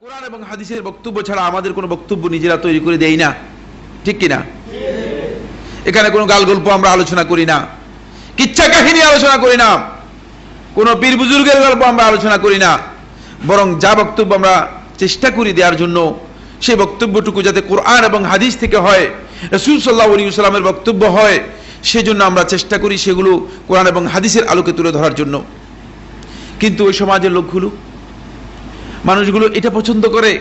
কোরআন এবং হাদিসের বক্তব্য ছাড়া আমাদের কোনো বক্তব্য নিজেরা তৈরি করে দেই না। ঠিক কিনা? এখানে কোনো গাল গল্প আমরা আলোচনা করি না। কিচ্ছা কাহিনী আলোচনা করি না। কোনো পীর বুজুর্গের গল্প আমরা আলোচনা করি না। বরং যা বক্তব্য আমরা চেষ্টা করি দেওয়ার জন্য সেই বক্তব্যটুকু যাতে কোরআন এবং হাদিস থেকে হয়, রসুল সাল্লাহ আলী সাল্লামের বক্তব্য হয়, সেজন্য আমরা চেষ্টা করি সেগুলো কোরআন এবং হাদিসের আলোকে তুলে ধরার জন্য। কিন্তু ওই সমাজের লোকগুলো মানুষগুলো এটা পছন্দ করে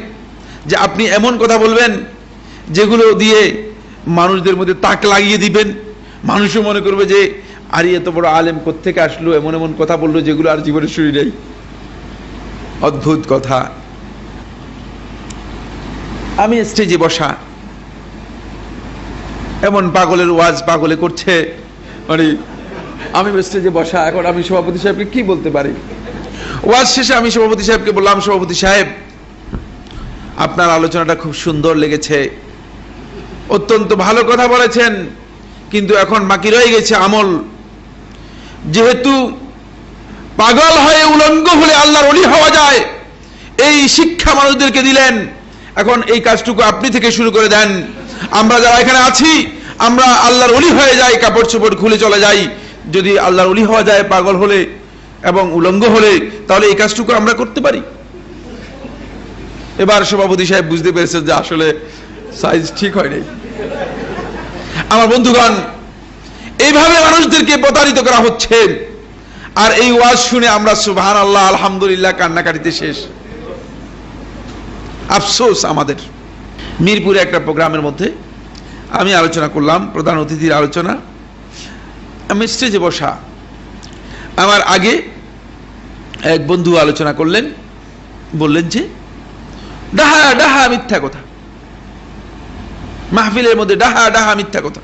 যে আপনি এমন কথা বলবেন যেগুলো দিয়ে মানুষদের মধ্যে তাক লাগিয়ে দিবেন। মানুষও মনে করবে যে, আর এত বড় আলেম কোত্থেকে আসলো, এমন এমন কথা বলল যেগুলো আর জীবনে শুনি নেই। অদ্ভুত কথা। আমি স্টেজে বসা। এমন পাগলের ওয়াজ পাগলে করছে। মানে আমি স্টেজে বসা, এখন আমি সভাপতি সাহেবকে কি বলতে পারি? ওয়াজ শেষে আমি সভাপতি সাহেবকে বললাম, সভাপতি সাহেব, আপনার আলোচনাটা খুব সুন্দর লেগেছে। অত্যন্ত ভালো কথা বলেছেন, কিন্তু এখন বাকি রয়ে গেছে আমল। যেহেতু পাগল হয়ে উলঙ্গ হলে আল্লাহর অলি হওয়া যায়, এই শিক্ষা মানুষদেরকে দিলেন। এখন এই কাজটুকু আপনি থেকে শুরু করে দেন। আমরা যারা এখানে আছি, আমরা আল্লাহর অলি হয়ে যাই, কাপড় চোপড় খুলে চলে যাই। যদি আল্লাহর অলি হওয়া যায় পাগল হলে এবং উলঙ্গ হলে তাহলে এই কাজটুকু আমরা করতে পারি। এবার সভাপতি সাহেব বুঝতে পেরেছেন যে আসলে সাইজ ঠিক হয় নাই। আমার বন্ধুগণ, এইভাবে মানুষদেরকে প্রতারিত করা হচ্ছে আর এই ওয়াজ শুনে আমরা সুবহান আল্লাহ আলহামদুলিল্লাহ কান্নাকাটিতে শেষ। আফসোস আমাদের। মিরপুরে একটা প্রোগ্রামের মধ্যে আমি আলোচনা করলাম, প্রধান অতিথির আলোচনা। আমি স্টেজে বসা আমার আগে এক বন্ধু আলোচনা করলেন, বললেন যে, ডাহা ডাহা মিথ্যা কথা। মাহফিলের মধ্যে ডাহা ডাহা মিথ্যা কথা।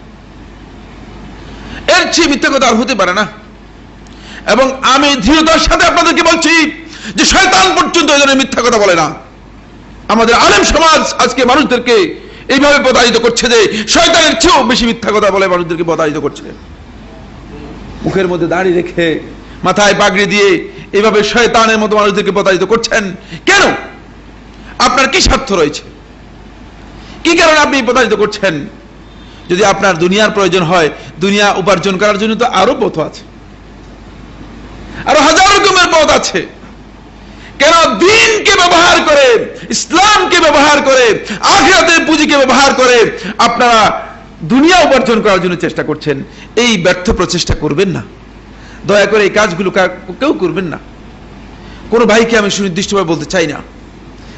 এর চেয়ে মিথ্যা কথা আর হতে পারে না। এবং আমি দৃঢ়তার সাথে আপনাদেরকে বলছি যে শয়তান পর্যন্ত এই ধরনের মিথ্যা কথা বলে না। আমাদের আলেম সমাজ আজকে মানুষদেরকে এইভাবে প্রতারিত করছে যে শয়তানের চেয়েও বেশি মিথ্যা কথা বলে মানুষদেরকে প্রতারিত করছে। মুখের মধ্যে দাঁড়িয়ে রেখে মাথায় পাগড়ি দিয়ে এইভাবে শয়তানের মতো মানুষদেরকে প্রতারিত করছেন। কেন? আপনার কি স্বার্থ রয়েছে? কি কারণে আপনি প্রতারিত করছেন? যদি আপনার দুনিয়ার প্রয়োজন হয়, দুনিয়া উপার্জন করার জন্য তো আরও পথ আছে। আরও হাজার রকমের পথ আছে। কেন দিনকে ব্যবহার করে, ইসলামকে ব্যবহার করে, আখিরাতের পুঁজিকে ব্যবহার করে আপনারা দুনিয়া উপার্জন করার জন্য চেষ্টা করছেন? এই ব্যর্থ প্রচেষ্টা করবেন না। দয়া করে এই কাজগুলো কেউ করবেন না। কোনো ভাইকে আমি সুনির্দিষ্টভাবে বলতে চাই না।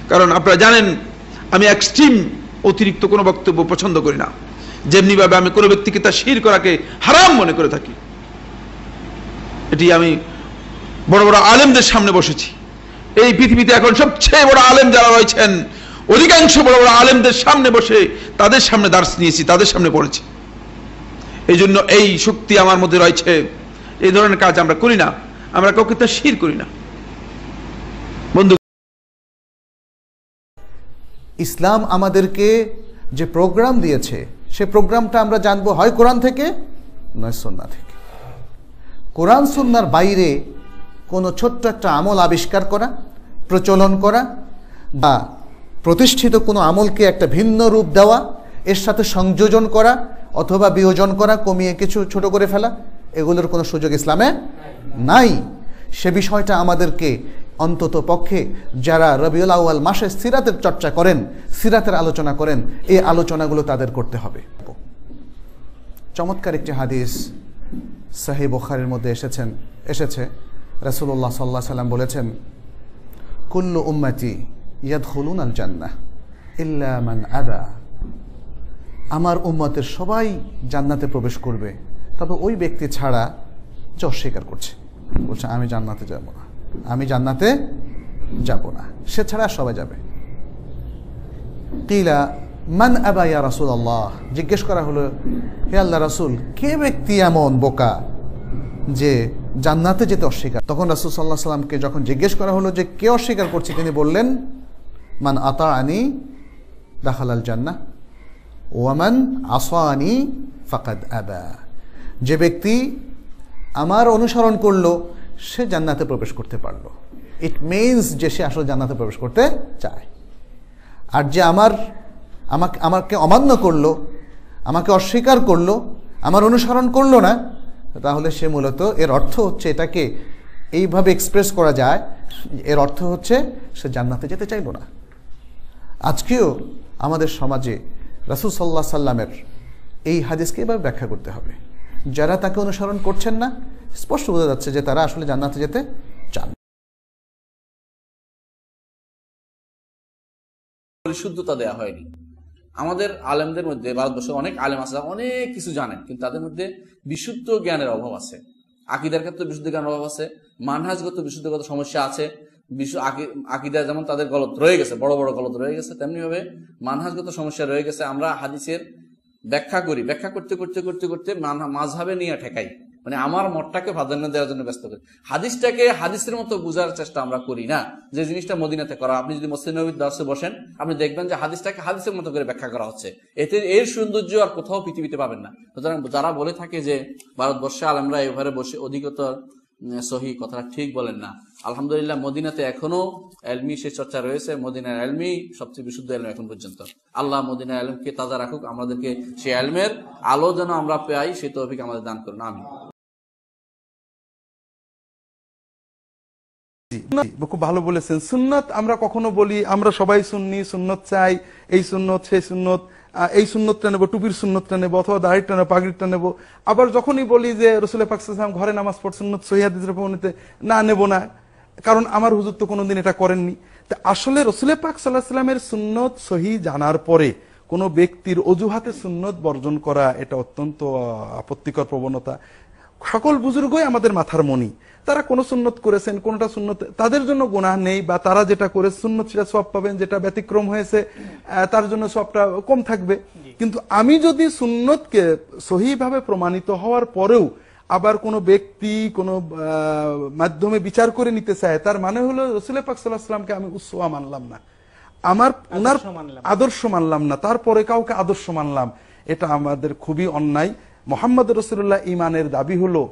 কারণ আপনারা জানেন, আমি এক্সট্রিম অতিরিক্ত কোনো বক্তব্য পছন্দ করি না। যেমনিভাবে আমি কোনো ব্যক্তিকে তার শির করাকে হারাম মনে করে থাকি। এটি আমি বড় বড় আলেমদের সামনে বসেছি। এই পৃথিবীতে এখন সবচেয়ে বড় আলেম যারা রয়েছেন, অধিকাংশ বড় বড় আলেমদের সামনে বসে তাদের সামনে দার্স নিয়েছি, তাদের সামনে পড়েছি। এই জন্য এই শক্তি আমার মধ্যে রয়েছে। এই ধরনের কাজ আমরা করি না। আমরা কাউকে তা শির করি না। বন্ধু ইসলাম আমাদেরকে যে প্রোগ্রাম দিয়েছে, সে প্রোগ্রামটা আমরা জানব হয় কোরআন থেকে, নয় সন্না থেকে। কোরআন সন্ন্যার বাইরে কোনো ছোট্ট একটা আমল আবিষ্কার করা, প্রচলন করা, বা প্রতিষ্ঠিত কোনো আমলকে একটা ভিন্ন রূপ দেওয়া, এর সাথে সংযোজন করা, অথবা বিয়োজন করা, কমিয়ে কিছু ছোট করে ফেলা এগুলোর কোনো সুযোগ ইসলামে নাই। সে বিষয়টা আমাদেরকে অন্তত পক্ষে যারা রবিউল আউয়াল মাসে সিরাতের চর্চা করেন, সিরাতের আলোচনা করেন, এই আলোচনাগুলো তাদের করতে হবে। চমৎকার একটি হাদিস সাহি বোখারের মধ্যে এসেছেন, এসেছে। রাসূলুল্লাহ সাল্লাহ সাল্লাম বলেছেন, কুল্লু উম্মতি ইয়াদ হলুন আল জান্নাহ ইল্লা আদা আমার উম্মতের সবাই জান্নাতে প্রবেশ করবে। তবে ওই ব্যক্তি ছাড়া যে অস্বীকার করছে। বলছে, আমি জান্নাতে যাব না। আমি জান্নাতে যাব না। সে ছাড়া সবাই যাবে। কিলা, মান আবা ইয়া রাসুল আল্লাহ জিজ্ঞেস করা হলো, হে আল্লাহ রাসুল, কে ব্যক্তি এমন বোকা যে জান্নাতে যেতে অস্বীকার? তখন রাসুল সাল্লাহ সাল্লামকে যখন জিজ্ঞেস করা হলো যে কে অস্বীকার করছে, তিনি বললেন, মান আতা আনি দাখালাল জান্না ওয়ামান আসানি ফাকাদ আবা। যে ব্যক্তি আমার অনুসরণ করল, সে জান্নাতে প্রবেশ করতে পারল। ইট মিনস যে সে আসলে জান্নাতে প্রবেশ করতে চায়। আর যে আমার, আমাকে আমাকে অমান্য করল, আমাকে অস্বীকার করল, আমার অনুসরণ করল না, তাহলে সে মূলত এর অর্থ হচ্ছে এটাকে এইভাবে এক্সপ্রেস করা যায়, এর অর্থ হচ্ছে সে জান্নাতে যেতে চাইল না। আজকেও আমাদের সমাজে রাসুল সাল্লাহ সাল্লামের এই হাদিসকে এভাবে ব্যাখ্যা করতে হবে। যারা তাকে অনুসরণ করছেন না, স্পষ্ট বোঝা যাচ্ছে যে তারা আসলে জান্নাতে যেতে চান পরিশুদ্ধতা দেওয়া হয়নি। আমাদের আলেমদের মধ্যে ভারতবর্ষে অনেক আলেম আছে অনেক কিছু জানেন, কিন্তু তাদের মধ্যে বিশুদ্ধ জ্ঞানের অভাব আছে। আকিদার ক্ষেত্রে বিশুদ্ধ জ্ঞানের অভাব আছে, মানহাজগত বিশুদ্ধগত সমস্যা আছে বিশ্ব আকিদা যেমন তাদের গলত রয়ে গেছে, বড় বড় গলত রয়ে গেছে তেমনি ভাবে মানহাজগত সমস্যা রয়ে গেছে। আমরা হাদিসের ব্যাখ্যা করি, ব্যাখ্যা করতে করতে করতে করতে মাঝহাবে নিয়ে ঠেকাই। মানে আমার মতটাকে প্রাধান্য দেওয়ার জন্য ব্যস্ত করি। হাদিসটাকে হাদিসের মতো বোঝার চেষ্টা আমরা করি না। যে জিনিসটা মদিনাতে করা, আপনি যদি মসজিদ নবীর দর্শে বসেন, আপনি দেখবেন যে হাদিসটাকে হাদিসের মতো করে ব্যাখ্যা করা হচ্ছে। এতে এর সৌন্দর্য আর কোথাও পৃথিবীতে পাবেন না। সুতরাং যারা বলে থাকে যে, ভারতবর্ষে আলমরা এভাবে বসে অধিকতর সহি কথাটা ঠিক বলেন না। আলহামদুলিল্লাহ, মদিনাতে এখনও এলমি সে চর্চা রয়েছে। মদিনার এলমি সবচেয়ে বিশুদ্ধ এলম এখন পর্যন্ত। আল্লাহ মদিনার এলমকে তাজা রাখুক, আমাদেরকে সেই এলমের আলো যেন আমরা পাই সেই তৌফিক আমাদের দান করুন। আমি খুব ভালো বলেছেন। সুন্নত আমরা কখনো বলি, আমরা সবাই সুন্নি, সুন্নত চাই, এই সুন্নত, সেই সুন্নত। এই সুন্নতটা নেব, টুপির সুন্নতটা নেব, অথবা দাড়িটা নেব পাগড়িটা নেব। আবার যখনই বলি যে রসুল পাকসাম ঘরে নামাজ পড়, সুন্নত সহিদের প্রমাণিতে না নেব না, কারণ আমার হুজুর তো কোনোদিন এটা করেননি। তা আসলে রসুল পাক সাল্লাহ সাল্লামের সুন্নত সহি জানার পরে কোনো ব্যক্তির অজুহাতে সুন্নত বর্জন করা এটা অত্যন্ত আপত্তিকর প্রবণতা। সকল বুজুর্গই আমাদের মাথার মনি তারা কোন সুন্নত করেছেন কোনটা সুন্নত তাদের জন্য গুনাহ নেই বা তারা যেটা করে সুন্নত সেটা সব পাবেন যেটা ব্যতিক্রম হয়েছে তার জন্য সবটা কম থাকবে। কিন্তু আমি যদি সুন্নতকে সহিভাবে প্রমাণিত হওয়ার পরেও আবার কোনো ব্যক্তি কোনো মাধ্যমে বিচার করে নিতে চায় তার মানে হলো রসুল পাক সাল্লাহ সাল্লামকে আমি উৎসোয়া মানলাম না। আমার ওনার আদর্শ মানলাম না তারপরে কাউকে আদর্শ মানলাম এটা আমাদের খুবই অন্যায়। মোহাম্মদ রসুল্লাহ ইমানের দাবি হলো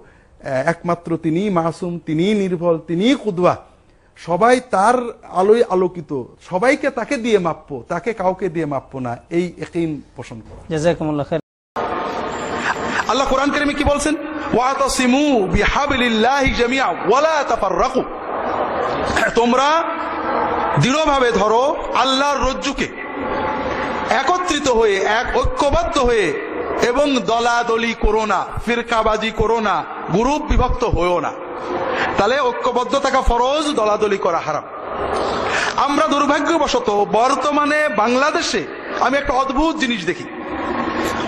একমাত্র তিনি মাসুম তিনি নির্ভল তিনি কুদবা সবাই তার আলোয় আলোকিত। সবাইকে তাকে দিয়ে মাপবো তাকে কাউকে দিয়ে মাপবো না। এই একই পোষণ করা। আল্লাহ কোরআন কারিমে কি বলছেন? ওয়াতাসিমু বিহাবিলিল্লাহি জামিআ ওয়ালা তাফাররাকু। তোমরা দৃঢ়ভাবে ধরো আল্লাহর রজ্জুকে। একত্রিত হয়ে এক ঐক্যবদ্ধ হয়ে এবং দলাদলি করো না ফিরকাবাজি করো না গ্রুপ বিভক্ত হয়েও না। তাহলে ঐক্যবদ্ধ থাকা ফরজ, দলাদলি করা হারাম। আমরা দুর্ভাগ্যবশত বর্তমানে বাংলাদেশে আমি একটা অদ্ভুত জিনিস দেখি।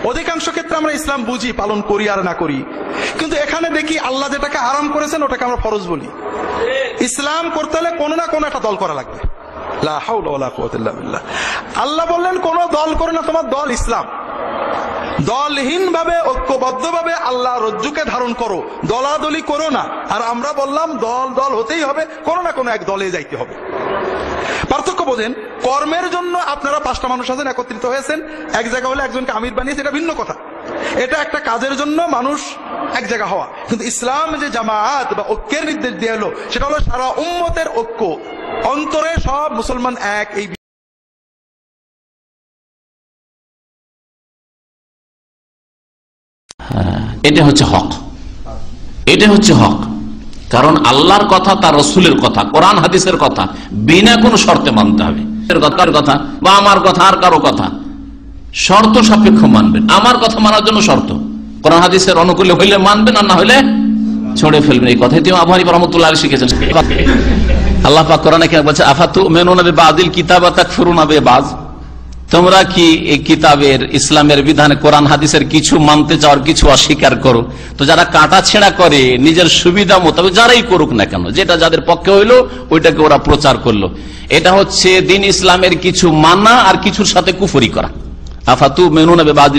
অধিকাংশ ক্ষেত্রে আমরা ইসলাম বুঝি, পালন করি আর না করি। কিন্তু এখানে দেখি আল্লাহ যেটাকে আরাম করেছেন, ওটাকে আমরা ফরজ বলি। ইসলাম করতে হলে কোনো না কোনো একটা দল করা লাগবে। আল্লাহ বললেন, কোন দল করে না, তোমার দল ইসলাম। দলহীন ভাবে ঐক্যবদ্ধ ভাবে আল্লাহ রজ্জুকে ধারণ করো। দলাদলি করো না। আর আমরা বললাম, দল দল হতেই হবে, কোনো না কোনো এক দলে যাইতে হবে। পার্থক্য বোঝেন, কর্মের জন্য আপনারা পাঁচটা মানুষ আছেন, একত্রিত হয়েছেন। এক জায়গা হলে একজনকে আমির বানিয়েছে, এটা ভিন্ন কথা। এটা একটা কাজের জন্য মানুষ এক জায়গা হওয়া। কিন্তু ইসলাম যে জামায়াত বা ঐক্যের নির্দেশ দিয়ে এলো সেটা হলো সারা উম্মতের ঐক্য। অন্তরে সব মুসলমান এক, এই এটা হচ্ছে হক। এটা হচ্ছে হক। কারণ আল্লাহর কথা তার রসুলের কথা কোরআন হাদিসের কথা বিনা কোনো শর্তে মানতে হবে। কথা, বা আমার কথা আর কারও কথা? শর্ত সাপেক্ষ মানবেন। আমার কথা মানার জন্য শর্ত। কোরআন হাদিসের অনুকূলে হইলে মানবেন আর না হইলে ছড়ে ফেলবেন। এই কথাই তিনি আবহারি রহমতুল্লাহ শিখেছেন আল্লাহ পাক কোরআনে বলছে? আফাতু মেনুনা বে বাদিল কিতাবা তাকফুরুনা বে বাজ তোমরা কি এই কিতাবের, ইসলামের বিধান, কোরআন, হাদিসের কিছু মানতে চাও আর কিছু অস্বীকার করো? তো যারা কাটা ছেঁড়া করে, নিজের সুবিধা মোতাবেক, যারাই করুক না কেন, যেটা যাদের পক্ষে হইল, ওইটাকে ওরা প্রচার করল। এটা হচ্ছে দিন ইসলামের কিছু মানা আর কিছুর সাথে কুফরি করা। আফাতু মেনুনা বেবাজ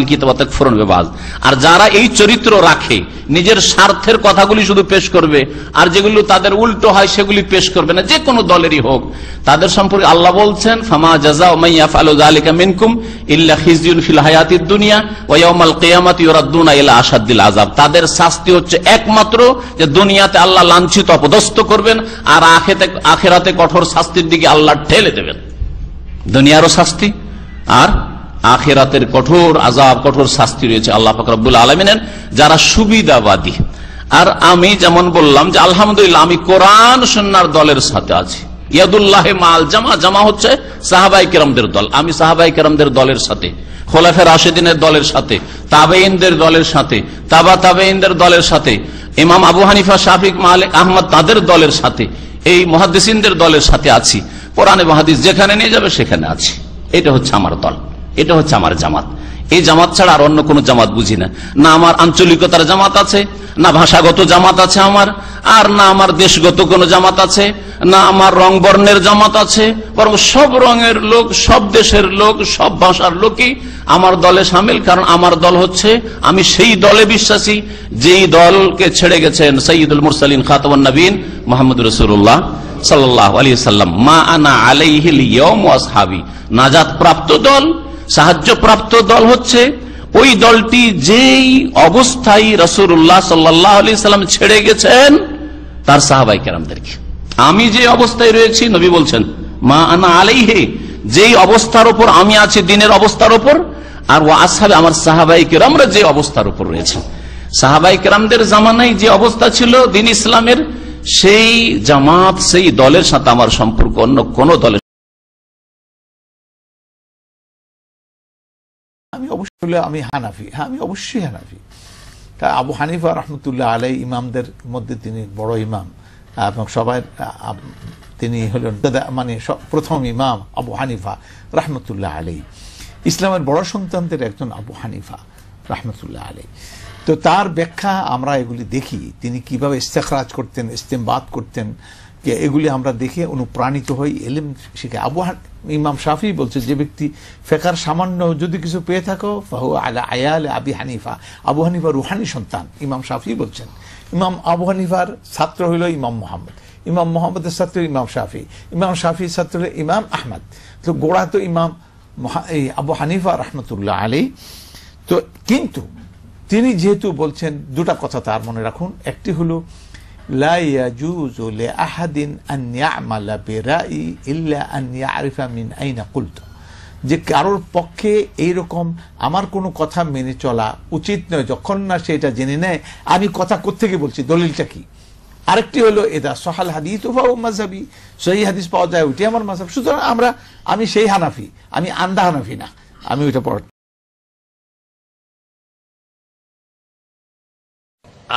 আর যারা এই চরিত্র রাখে, নিজের স্বার্থের কথাগুলি শুধু পেশ করবে, আর যেগুলো তাদের উল্টো হয় সেগুলি পেশ করবে না যে কোনো দলেরই হোক। তাদের সম্পর্কে আল্লাহ বলছেন মিনকুম তাদের শাস্তি হচ্ছে একমাত্র যে দুনিয়াতে আল্লাহ লাঞ্ছিত, অপদস্থ করবেন, আর আখেরাতে কঠোর শাস্তির দিকে আল্লাহ ঠেলে দেবেন। দুনিয়ারও শাস্তি, আর আখেরাতের কঠোর আজাব কঠোর শাস্তি রয়েছে আল্লাহ ফকরবুল আলমিনের, যারা সুবিধাবাদী। আর আমি যেমন বললাম যে আলহামদুলিল্লাহ, আমি কোরআন সন্ন্যার দলের সাথে আছি। দলের সাথে তাবা দলের সাথে, ইমাম শাফিক আহমদ তাদের দলের সাথে, এই দলের সাথে আছি। কোরআনে মহাদিস যেখানে নিয়ে যাবে সেখানে আছি। এটা হচ্ছে আমার দল। এটা হচ্ছে আমার জামাত। এই জামাত ছাড়া আর অন্য কোনো জামাত বুঝি না। না আমার আঞ্চলিকতার জামাত আছে, না ভাষাগত জামাত আছে আমার, আর না আমার দেশগত কোনো জামাত আছে, না আমার রং বর্ণের জামাত আছে, বরং সব রঙের লোক, সব দেশের লোক, সব ভাষার লোকই আমার দলে সামিল, কারণ আমার দল হচ্ছে, আমি সেই দলে বিশ্বাসী, যেই দলকে ছেড়ে গেছেন সঈদুল মুরসালিন খাতমান নবীন মোহাম্মদ রসুল্লাহ সাল্লাহ আলী সাল্লাম মা আনা আলাইহিল ইয়ম ওয়াসহাবি। নাজাত প্রাপ্ত দল সাহায্য প্রাপ্ত দল হচ্ছে, ওই দলটি যেই অবস্থায় রসুল্লাহ সাল্লাহ আলি সাল্লাম ছেড়ে গেছেন, তার সাহাবাই কেরামদেরকে। আমি যে অবস্থায় রয়েছি, নবী বলছেন, মা আনা আলাইহে যেই অবস্থার উপর আমি আছি, দিনের অবস্থার উপর, আর ও আসহাবে, আমার সাহাবাই কেরামরা যে অবস্থার উপর রয়েছে সাহাবাই কেরামদের জামানায় যে অবস্থা ছিল, দিন ইসলামের, সেই জামাত, সেই দলের সাথে আমার সম্পর্ক অন্য কোন দলের অবশ্যই আমি হানাফি। হ্যাঁ আমি অবশ্যই হানাফি। তা আবু হানিফা রহমতুল্লাহ আলাই, ইমামদের মধ্যে তিনি বড় ইমাম। এবং সবাই তিনি হলেন মানে প্রথম ইমাম আবু হানিফা রহমতুল্লাহ আলাই। ইসলামের বড় সন্তানদের একজন আবু হানিফা রহমতুল্লাহ আলাই। তো তার ব্যাখ্যা আমরা এগুলি দেখি, তিনি কীভাবে ইস্তেখরাজ করতেন, ইস্তেমবাদ করতেন। এগুলি আমরা দেখে অনুপ্রাণিত হই, এলিম শিখে। আবহান ইমাম শাফি বলছে, যে ব্যক্তি ফেকার সামান্য যদি কিছু পেয়ে থাকো আলা আয়াল আবি হানিফা। আবু হানিফা রুহানি সন্তান, ইমাম শাফি বলছেন। ইমাম আবু হানিফার ছাত্র হইল ইমাম মোহাম্মদ। ইমাম মোহাম্মদের ছাত্র ইমাম শাফি। ইমাম শাফির ছাত্র হলো ইমাম আহমদ। তো গোড়া তো ইমাম আবু হানিফা রহমতুল্লাহ আলী তো কিন্তু তিনি যেহেতু বলছেন দুটা কথা তার মনে রাখুন। একটি হলো লা ইয়াজুজু লিআহাদিন আন ইয়ামালা বিরাই ইল্লা আন ইয়ারিফা মিন আইনা কুলতু যে কারোর পক্ষে এইরকম আমার কোনো কথা মেনে চলা উচিত নয়। যখন না সেটা জেনে নেয়, আমি কথা কোত্থেকে বলছি? দলিলটা কি? আরেকটি হলো এটা সহাল হাদিস ও মাঝাবি সহি হাদিস পাওয়া যায় ওইটি আমার মাঝাব সুতরাং আমরা, আমি সেই হানাফি, আমি আন্দা হানাফি না। আমি ওইটা পড়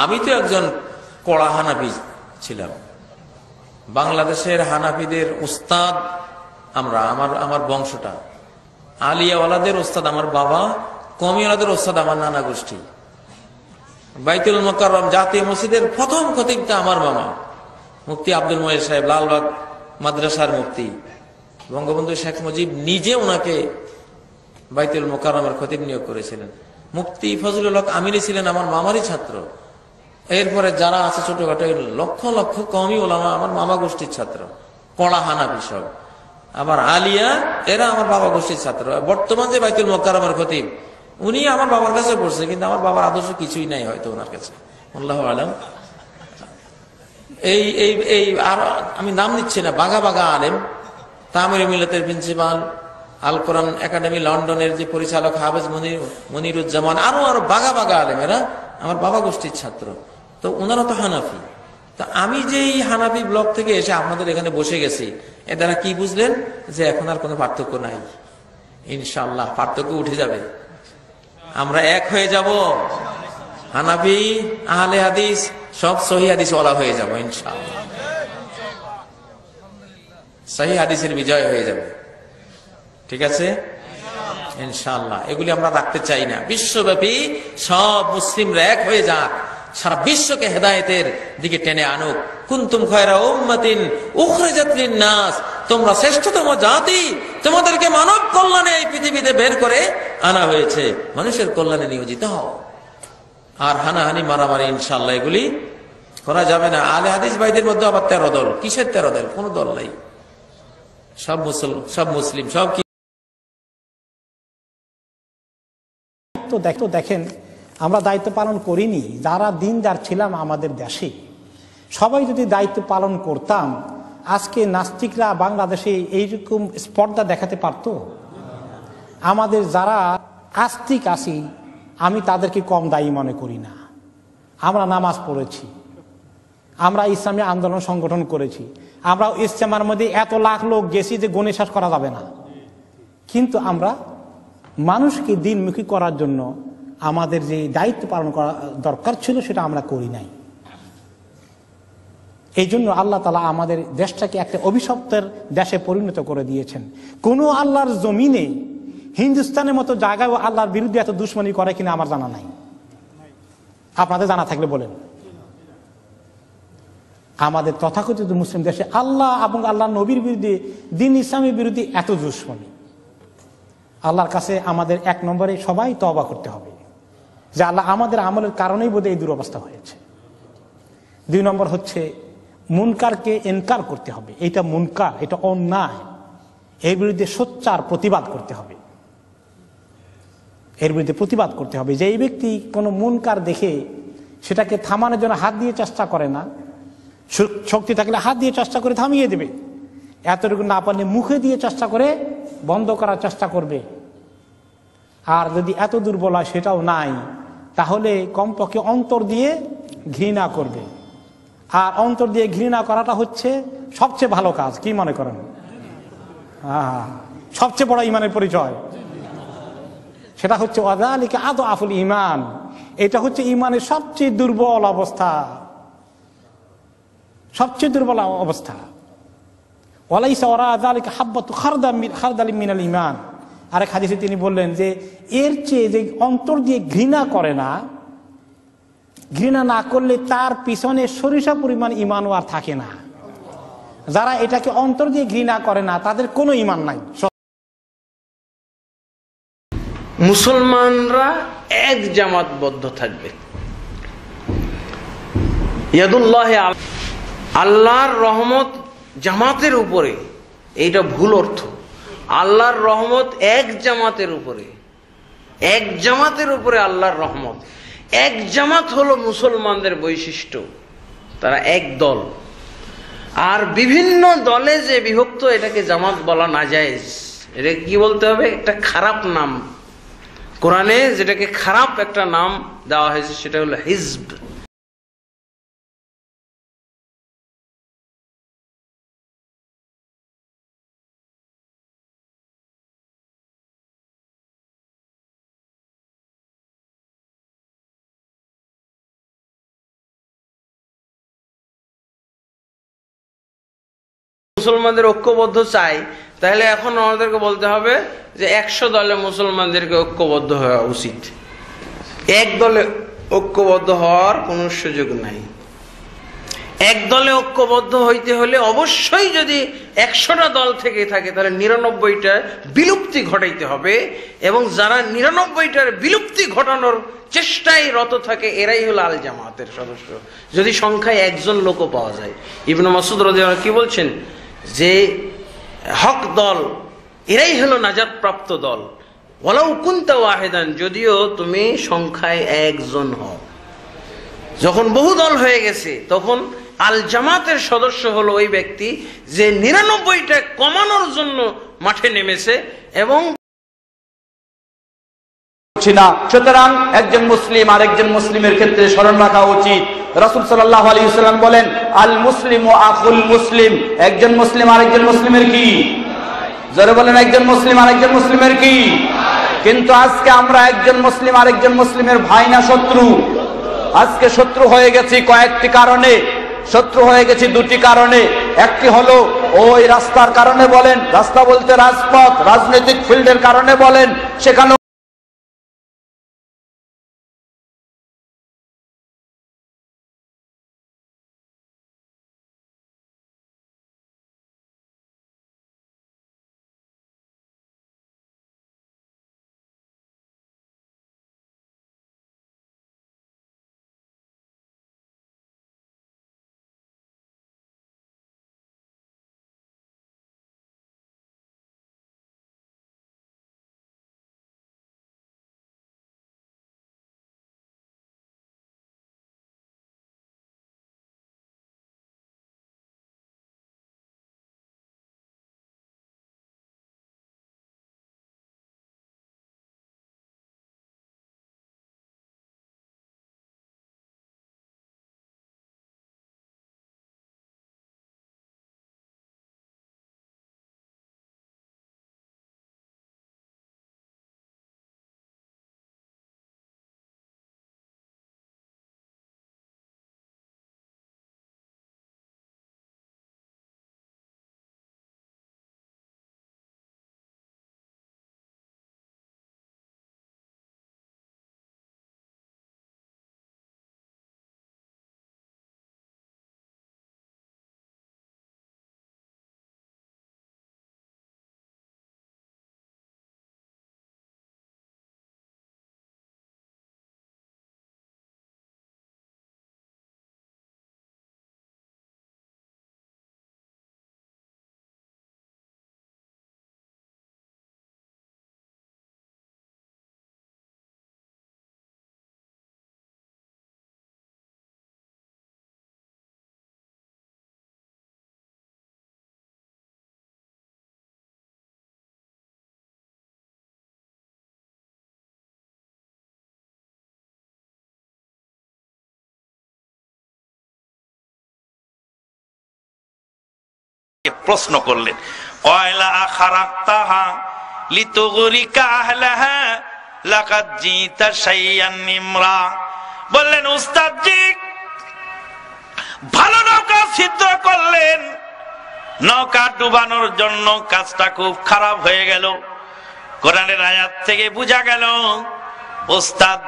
আমি তো একজন কড়া হানাফি ছিলাম। বাংলাদেশের হানাফিদের উস্তাদ আমরা, আমার আমার বংশটা। আলিয়াওয়ালাদের ওস্তাদ আমার বাবা কমিওয়ালাদের ওস্তাদ আমার নানা গোষ্ঠী। বাইতুল মোকাররম জাতীয় মসজিদের প্রথম খতিবটা আমার মামা, মুফতি আব্দুল মহের সাহেব, লালবাগ মাদ্রাসার মুক্তি বঙ্গবন্ধু শেখ মুজিব নিজে ওনাকে বাইতুল মোকাররমের খতিব নিয়োগ করেছিলেন। মুফতি ফজলুল হক আমিরি ছিলেন আমার মামারই ছাত্র। এরপরে যারা আছে ছোটখাটো লক্ষ লক্ষ কমই ওলামা, আমার মামা গোষ্ঠীর ছাত্র কড়া হানাফি সব আবার আলিয়া, এরা আমার বাবা গোষ্ঠীর ছাত্র। বর্তমান যে বাইতুল মোকাররমের খতিব, উনি আমার বাবার কাছে পড়ছে, কিন্তু আমার বাবার আদর্শ কিছুই নাই হয়তো ওনার কাছে। আলম। এই এই এই, আর আমি নাম নিচ্ছি না, বাঘা বাঘা আলেম, তামির মিলতের প্রিন্সিপাল, আল কোরআন একাডেমি লন্ডনের যে পরিচালক হাফেজ মনির মনিরুজ্জামান, আরও আরও বাঘা বাঘা আলেম, এরা আমার বাবা গোষ্ঠীর ছাত্র। তো ওনারা তো হানাফি। তো আমি যেই হানাফি ব্লক থেকে এসে আপনাদের এখানে বসে গেছি, এ দ্বারা কি বুঝলেন? যে এখন আর কোনো পার্থক্য নাই। ইনশাল্লাহ পার্থক্য উঠে যাবে। আমরা এক হয়ে যাব। হানাফি, আহলে হাদিস, সব সহি হাদিস ওলা হয়ে যাব ইনশাল্লাহ সহি হাদিসের বিজয় হয়ে যাবে। ঠিক আছে? ইনশাল্লাহ এগুলি আমরা রাখতে চাই না। বিশ্বব্যাপী সব মুসলিমরা এক হয়ে যাক। সারা বিশ্বকে হেদায়েতের দিকে টেনে আনুক। কুন্তুম খয়রা উম্মাতিন উখরিজাত লিন-নাস। তোমরা শ্রেষ্ঠতম জাতি, তোমাদেরকে মানব কল্যাণে এই পৃথিবীতে বের করে আনা হয়েছে। মানুষের কল্যাণে নিয়োজিত হও। আর হানাহানি, মারামারি ইনশাল্লাহ এগুলি করা যাবে না। আলে হাদিস ভাইদের মধ্যে আবার তেরো দল। কিসের তেরো দল? কোন দল নাই। সব মুসল, সব মুসলিম, সব কি তো দেখেন আমরা দায়িত্ব পালন করিনি, যারা দিনদার ছিলাম আমাদের দেশে। সবাই যদি দায়িত্ব পালন করতাম, আজকে নাস্তিকরা বাংলাদেশে এইরকম স্পর্ধা দেখাতে পারতো? আমাদের যারা আস্তিক আছি, আমি তাদেরকে কম দায়ী মনে করি না। আমরা নামাজ পড়েছি। আমরা ইসলামী আন্দোলন সংগঠন করেছি। আমরা ইস্তেমার মধ্যে এত লাখ লোক গেছি যে গণে শেষ করা যাবে না। কিন্তু আমরা মানুষকে দিনমুখী করার জন্য আমাদের যে দায়িত্ব পালন করা দরকার ছিল সেটা আমরা করি নাই। এই জন্য আল্লাহ তালা আমাদের দেশটাকে একটা অভিশপ্তের দেশে পরিণত করে দিয়েছেন। কোনো আল্লাহর জমিনে, হিন্দুস্তানের মতো জায়গায় আল্লাহর বিরুদ্ধে এত দুশ্মনী করে কিনা আমার জানা নাই। আপনাদের জানা থাকলে বলেন। আমাদের তথাকথিত মুসলিম দেশে আল্লাহ এবং আল্লাহ নবীর বিরুদ্ধে, দিন ইসলামের বিরুদ্ধে এত দুশ্মনী। আল্লাহর কাছে আমাদের এক নম্বরে সবাই তবা করতে হবে। যে আল্লাহ আমাদের আমলের কারণেই বোধহয় এই দুরবস্থা হয়েছে। দুই নম্বর হচ্ছে, মুনকারকে এনকার করতে হবে। এটা মুনকার, এটা অন্যায়। এর বিরুদ্ধে সোচ্চার প্রতিবাদ করতে হবে। এর বিরুদ্ধে প্রতিবাদ করতে হবে। যে এই ব্যক্তি কোনো মুনকার দেখে সেটাকে থামানোর জন্য হাত দিয়ে চেষ্টা করে না শক্তি থাকলে হাত দিয়ে চেষ্টা করে থামিয়ে দেবে। এতটুকু না পারলে মুখে দিয়ে চেষ্টা করে বন্ধ করার চেষ্টা করবে। আর যদি এত দুর্বল হয় সেটাও নাই। তাহলে কমপক্ষে অন্তর দিয়ে ঘৃণা করবে। আর অন্তর দিয়ে ঘৃণা করাটা হচ্ছে সবচেয়ে ভালো কাজ, কি মনে করেন? সবচেয়ে বড় ইমানের পরিচয়। সেটা হচ্ছে, ওয়াদালিকে আদো আফুল ইমান। এটা হচ্ছে ইমানের সবচেয়ে দুর্বল অবস্থা। সবচেয়ে দুর্বল অবস্থা। ওলাইসা ওরা আদালিকে হাব্বাত খারদা মিনাল ইমান। আরেক হাদিসে তিনি বললেন যে, এর চেয়ে যে অন্তর দিয়ে ঘৃণা করে না, ঘৃণা না করলে তার পিছনে সরিষা পরিমাণ ইমানও আর থাকে না। যারা এটাকে অন্তর দিয়ে ঘৃণা করে না, তাদের কোনো ইমান নাই। মুসলমানরা এক জামাতবদ্ধ থাকবে। আল্লাহর রহমত জামাতের উপরে, এইটা ভুল অর্থ। আল্লাহর রহমত এক জামাতের উপরে। এক জামাতের উপরে আল্লাহর রহমত। এক জামাত হলো মুসলমানদের বৈশিষ্ট্য। তারা এক দল। আর বিভিন্ন দলে যে বিভক্ত, এটাকে জামাত বলা না যায় এটা কি বলতে হবে? একটা খারাপ নাম। কোরআনে যেটাকে খারাপ একটা নাম দেওয়া হয়েছে, সেটা হলো হিজব। মুসলমানদের ঐক্যবদ্ধ চাই, তাহলে এখন আমাদেরকে বলতে হবে যে একশো দলে মুসলমানদেরকে ঐক্যবদ্ধ হওয়া উচিত। এক দলে ঐক্যবদ্ধ হওয়ার কোনো সুযোগ নাই। এক দলে ঐক্যবদ্ধ হইতে হলে অবশ্যই যদি একশোটা দল থেকে থাকে, তাহলে নিরানব্বইটা বিলুপ্তি ঘটাইতে হবে এবং যারা নিরানব্বইটার বিলুপ্তি ঘটানোর চেষ্টায় রত থাকে, এরাই হলো আল জামাতের সদস্য। যদি সংখ্যায় একজন লোকও পাওয়া যায়। ইবনু মাসুদ রদিয়াল কি বলছেন? যে হক দল, এরাই হলো নাজাত প্রাপ্ত দল। ওয়ালাউ কুনতা ওয়াহেদান, যদিও তুমি সংখ্যায় একজন হও। যখন বহু দল হয়ে গেছে, তখন আল জামাতের সদস্য হলো ওই ব্যক্তি যে নিরানব্বইটা কমানোর জন্য মাঠে নেমেছে এবং সুতরাং একজন মুসলিম আরেকজন মুসলিমের ক্ষেত্রে স্মরণ রাখা উচিত। রাসুল সাল্লাহ আলী সাল্লাম বলেন, আল মুসলিম ও আকুল মুসলিম। একজন মুসলিম আরেকজন মুসলিমের কি? জোরে বলেন, একজন মুসলিম আরেকজন মুসলিমের কি? কিন্তু আজকে আমরা একজন মুসলিম আরেকজন মুসলিমের ভাই না শত্রু। আজকে শত্রু হয়ে গেছি কয়েকটি কারণে। শত্রু হয়ে গেছি দুটি কারণে। একটি হলো, ওই রাস্তার কারণে বলেন, রাস্তা বলতে রাজপথ, রাজনৈতিক ফিল্ডের কারণে বলেন, সেখানে শাইয়ান নিমরা বললেন উস্তাদ জি ভালো নৌকা ছিদ্র করলেন। নৌকা ডুবানোর জন্য কাজটা খুব খারাপ হয়ে গেল। কোরআনের আয়াত থেকে বোঝা গেল ওস্তাদ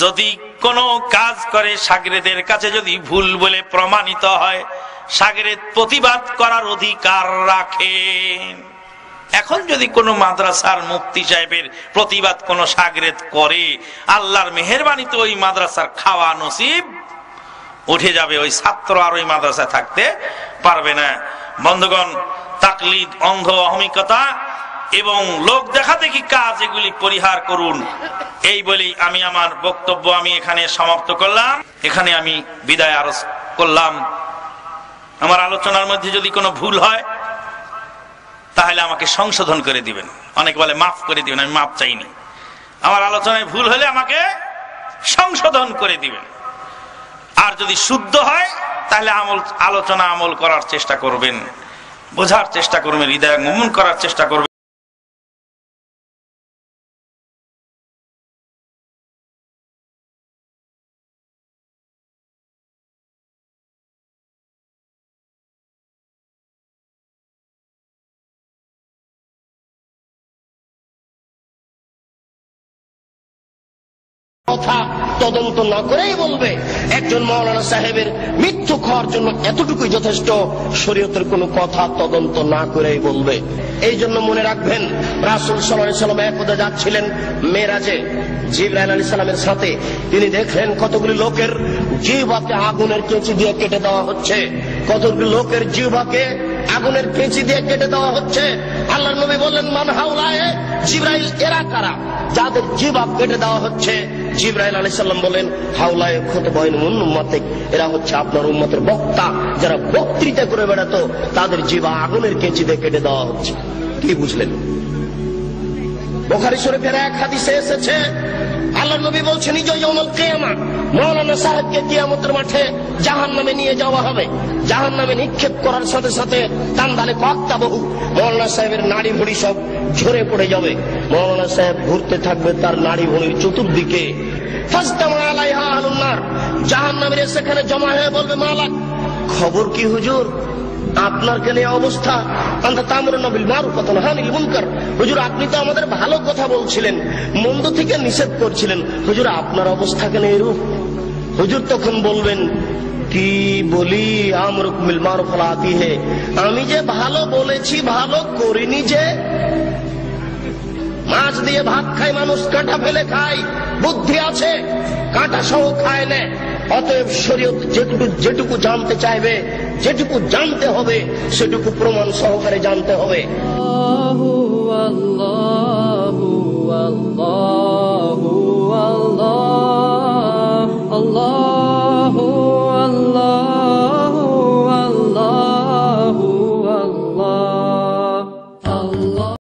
যদি কোনো কাজ করে সাগরেদের কাছে যদি ভুল বলে প্রমাণিত হয় সাগরেদ প্রতিবাদ করার অধিকার রাখেন। এখন যদি কোনো মাদ্রাসার মুক্তি সাহেবের প্রতিবাদ কোন সাগরেদ করে, আল্লাহর মেহরবানিতে ওই মাদ্রাসার খাওয়া নসিব, উঠে যাবে ওই ছাত্র আর ওই মাদ্রাসায় থাকতে পারবে না। বন্ধুগণ, তাকলিদ, অন্ধ, অহমিকতা এবং লোক দেখা দেখি কাজ এগুলি পরিহার করুন। এই বলি আমি আমার বক্তব্য আমি এখানে সমাপ্ত করলাম। এখানে আমি বিদায় আরজ করলাম। আমার আলোচনার মধ্যে যদি কোনো ভুল হয়, তাহলে আমাকে সংশোধন করে দিবেন। অনেক বলে মাফ করে দিবেন, আমি মাফ চাইনি। আমার আলোচনায় ভুল হলে আমাকে সংশোধন করে দিবেন। আর যদি শুদ্ধ হয়, তাহলে আমল, আলোচনা আমল করার চেষ্টা করবেন। বোঝার চেষ্টা করবেন, হৃদয় গমন করার চেষ্টা করবেন। তদন্ত না করেই বলবে, একজন মৌলানা সাহেবের মৃত্যু খাওয়ার জন্য এতটুকুই যথেষ্ট, শরীয়তের কোনো কথা তদন্ত না করেই বলবে। এই জন্য মনে রাখবেন, রাসুল সাল্লাহ সাল্লাম একদা যাচ্ছিলেন মেরাজে জিব্রাইল আলী সালামের সাথে। তিনি দেখলেন কতগুলি লোকের জিহ্বাকে আগুনের কেঁচি দিয়ে কেটে দেওয়া হচ্ছে। কতগুলি লোকের জিহ্বাকে আগুনের কেঁচি দিয়ে কেটে দেওয়া হচ্ছে। আল্লাহ নবী বললেন, মান হাউলায় জিব্রাইল, এরা কারা? যাদের জিবাব কেটে দেওয়া হচ্ছে জিব্রাইল আলী সাল্লাম বলেন হাউলায় ক্ষত বয়ন উন্মতে এরা হচ্ছে আপনার উন্মতের বক্তা, যারা বক্তৃতা করে বেড়াতো, তাদের জিবা আগুনের কেঁচিতে কেটে দেওয়া হচ্ছে। কি বুঝলেন? বোখারি শরীফের এক হাদিসে এসেছে আল্লাহ নবী বলছেন নিজ যৌমল কেয়ামা মৌলানা সাহেবকে কিয়ামতের মাঠে জাহান নামে নিয়ে যাওয়া হবে। জাহান নামে নিক্ষেপ করার সাথে সাথে তান্দালে কক্তা বহু। মৌলানা সাহেবের নাড়ি ভুড়ি সব ঝরে পড়ে যাবে। মৌলানা সাহেব ঘুরতে থাকবে তার নাড়ি ভুড়ির চতুর্দিকে। জাহান নামের সেখানে জমা হয়ে বলবে, মালাক, খবর কি হুজুর? আপনার কেন অবস্থা? হুজুর, আপনি তো আমাদের ভালো কথা বলছিলেন, মন্দ থেকে নিষেধ করছিলেন। হুজুর, আপনার অবস্থা কেন এরূপ? হুজুর তখন বলবেন কি বলি আমরুকমিল মারুফল হে আমি যে ভালো বলেছি, ভালো করিনি যে, মাছ দিয়ে ভাত খায় মানুষ কাঁটা ফেলে খায়, বুদ্ধি আছে, কাঁটা সহ খায় না। অতএব শরীয়ত যেটুকু যেটুকু জানতে চাইবে, যেটুকু জানতে হবে, সেটুকু প্রমাণ সহকারে জানতে হবে। আল্লাহ